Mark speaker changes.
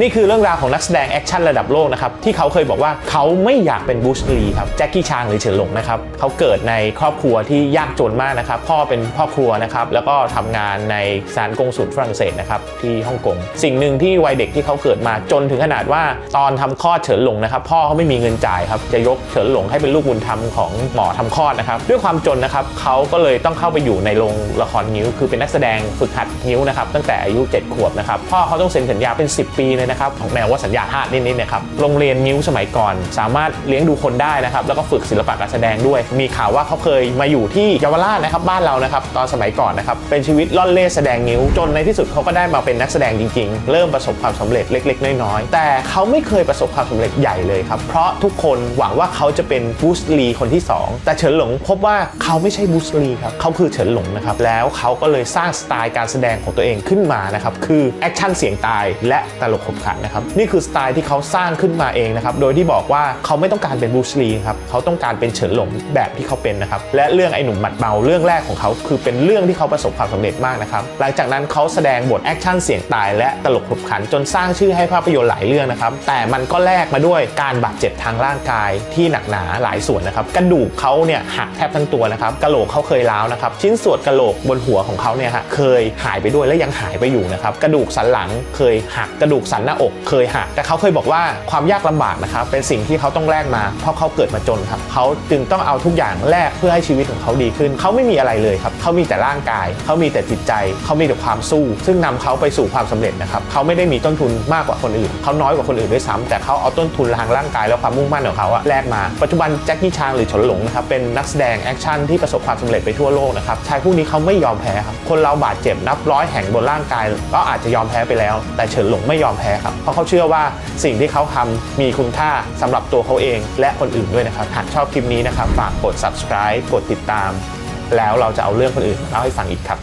Speaker 1: นี่คือเรื่องราวของนักแสดงแอคชั่นระดับโลกนะครับ ที่เขาเคยบอกว่าเขาไม่อยากเป็นบูชลีครับแจ็คกี้ชางหรือเฉินหลงนะครับเขาเกิดในครอบครัวที่ยากจนมากนะครับ พ่อเป็นพ่อครัวนะครับ แล้วก็ทำงานในศาลกงสุลฝรั่งเศสนะครับที่ฮ่องกงสิ่งหนึ่งที่วัยเด็กที่เขาเกิดมาจนถึงขนาดว่า ตอนทำคลอดเฉินหลงนะครับ พ่อเขาไม่มีเงินจ่ายครับจะยกเฉินหลงให้เป็นลูกบุญธรรมของหมอทำคลอดนะครับด้วยความจนนะครับเขาก็เลยต้องเข้าไปอยู่ในโรงละครนิ้ว คือเป็นนักแสดงฝึกหัดนิ้วนะครับตั้งแต่อายุ 7 ขวบนะครับพ่อเขาต้องเซ็นสัญญาเป็น 10 ปีเลยนะครับของแนวว่าสัญญาทาสนิดๆนะครับโรงเรียนนิ้วสมัยก่อน สามารถเลี้ยงดูคนได้นะครับแล้วก็ฝึกศิลปะการแสดงด้วย มีข่าวว่าเขาเคยมาอยู่ที่เยาวราชนะครับบ้านเรานะครับตอนสมัยก่อนนะครับเป็นชีวิตล่อนเล่แสดงนิ้วจนในที่สุดเขาก็ได้มาเป็นนักแสดงจริงๆ เริ่มประสบความสำเร็จเล็ก ๆ น้อยๆแต่เขาไม่เคยประสบความสำเร็จใหญ่เลยครับเพราะทุกคนหวังว่าเขาจะเป็นบูสลีคนที่สองแต่เฉินหลงพบว่าเขาไม่ใช่บูสลีครับเขาคือเฉินหลงนะครับแล้วเขาก็เลยสร้างสไตล์การแสดงของตัวเองขึ้นมานะครับคือแอคชั่นเสียงตายและตลกบขันนะครับนี่คือสไตล์ที่เขาสร้างขึ้นมาเองนะครับโดยที่บอกว่าเขาไม่ต้องการเป็นบูสลีครับเขาต้องการเป็นเฉินหลงแบบที่เขาเป็นนะครับและเรื่องไอ้หนุ่มหมัดเมาเรื่องแรกของเขาคือเป็นเรื่องที่เขาประสบความสำเร็จมากนะครับหลังจากนั้นเขาแสดงบทแอคชั่นเสียงตายและตลกขบขันจนสร้างชื่อให้ภาพยนตร์หลายเรื่องนะครับแต่มันก็แลกมาด้วยการบาดเจ็บทางร่างกายที่หนักหนาหลายส่วนนะครับกระดูกเขาเนี่ยหักแทบทั้งตัวนะครับกระโหลกเขาเคยร้าวนะครับชิ้นส่วนกระโหลกบนหัวของเขาเนี่ยฮะเคยหายไปด้วยและยังหายไปอยู่นะครับกระดูกสันหลังเคยหักกระดูกสันหน้าอกเคยหักแต่เขาเคยบอกว่าความยากลำบากนะครับเป็นสิ่งที่เขาต้องแลกมา เพราะเขาเกิดมาจนครับเขาจึงต้องเอาทุกอย่างแลกเพื่อให้ชีวิตของเขาดีขึ้น เขาไม่มีอะไรเลยครับเขามีแต่ร่างกาย เขามีแต่จิตใจ เขามีแต่ความสู้ ซึ่งนำเขาไปสู่ความสำเร็จนะครับเขาไม่ได้มีต้นทุนมากกว่าคนอื่น เขาน้อยกว่าคนอื่นด้วยซ้ำแต่เขาเอาต้นทุนทางร่างกายและความมุ่งมั่นของเขาอะแลกมาปัจจุบันแจ็คกี้ชางหรือเฉนหลงนะครับเป็นนักแสดงแอคชั่นที่ประสบความสำเร็จไปทั่วโลกนะครับชายผู้นี้เขาไม่ยอมแพ้ครับคนเราบาดเจ็บนับร้อยแห่งบนร่างกายก็อาจจะยอมแพ้ไปแล้ว แต่เฉินหลงไม่ยอมแพ้ครับเพราะเขาเชื่อว่าสิ่งที่เขาทำมีคุณค่าสำหรับตัวเขาเองและคนอื่นด้วยนะครับหากชอบคลิปนี้นะครับฝากกด subscribe กดติดตาม แล้วเราจะเอาเรื่องคนอื่นมาเล่าให้ฟังอีกครับ